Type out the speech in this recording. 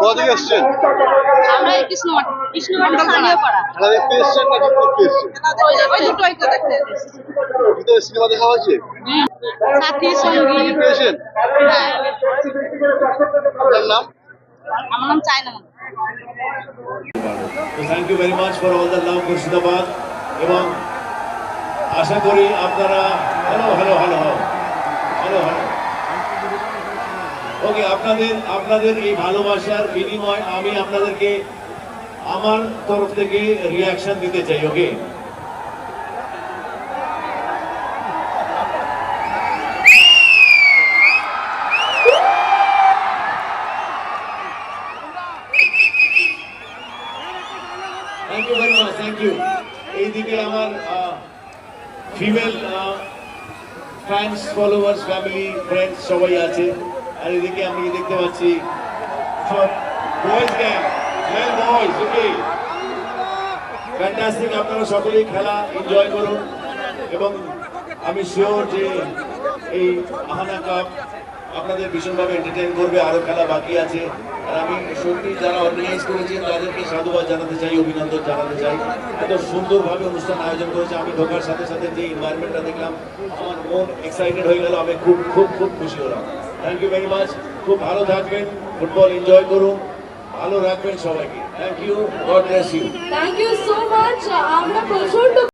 কোথা এসছেন? আমরা কৃষ্ণমাটি কৃষ্ণমাটি স্থানীয় পাড়া। খেলা দেখতে এসছেন? নাকি দেখতে এসছেন? ওই ওই দুটোই তো দেখতে ভিতরে সিনেমা দেখা হয়েছে? সাথী সঙ্গী। পেয়েছেন? হ্যাঁ। আপনার নাম? আমার নাম China thank you very much for all the love Murshidabad এবং আশা করি আপনারা hello hello hello. Hello hello. Okay আপনাদের আপনাদের এই ভালোবাসার বিনিময় আমি আপনাদেরকে আমার তরফ থেকে রিয়াকশন দিতে চাই okay female fans followers family friends সবাই আছে। আর এদিকে আমি দেখতে পাচ্ছি সব boys gang boys okay fantastic আপনারা সকলেই খেলা এনজয় করুন। এবং আমি শিওর যে এই আহানা কাপ আপনাদের ভীষণভাবে এন্টারটেইন করবে, আরও খেলা বাকি আছে। আর আমি সত্যি যারা অর্গানাইজ করেছেন, তাদেরকে সাধুবাদ জানাতে চাই, অভিনন্দন জানাতে চাই। এত সুন্দরভাবে অনুষ্ঠান আয়োজন করেছে, আমি ঢোকার সাথে সাথে যে এনভায়রনমেন্টটা দেখলাম, আমার মন এক্সাইটেড হয়ে গেল, আমি খুব খুব খুব খুশি হলাম। থ্যাংক ইউ ভেরি মাচ খুব ভালো থাকবেন। ফুটবল এনজয় করুন। ভালো রাখবেন সবাইকে। Thank you God bless you thank you so much আমরা প্রচণ্ড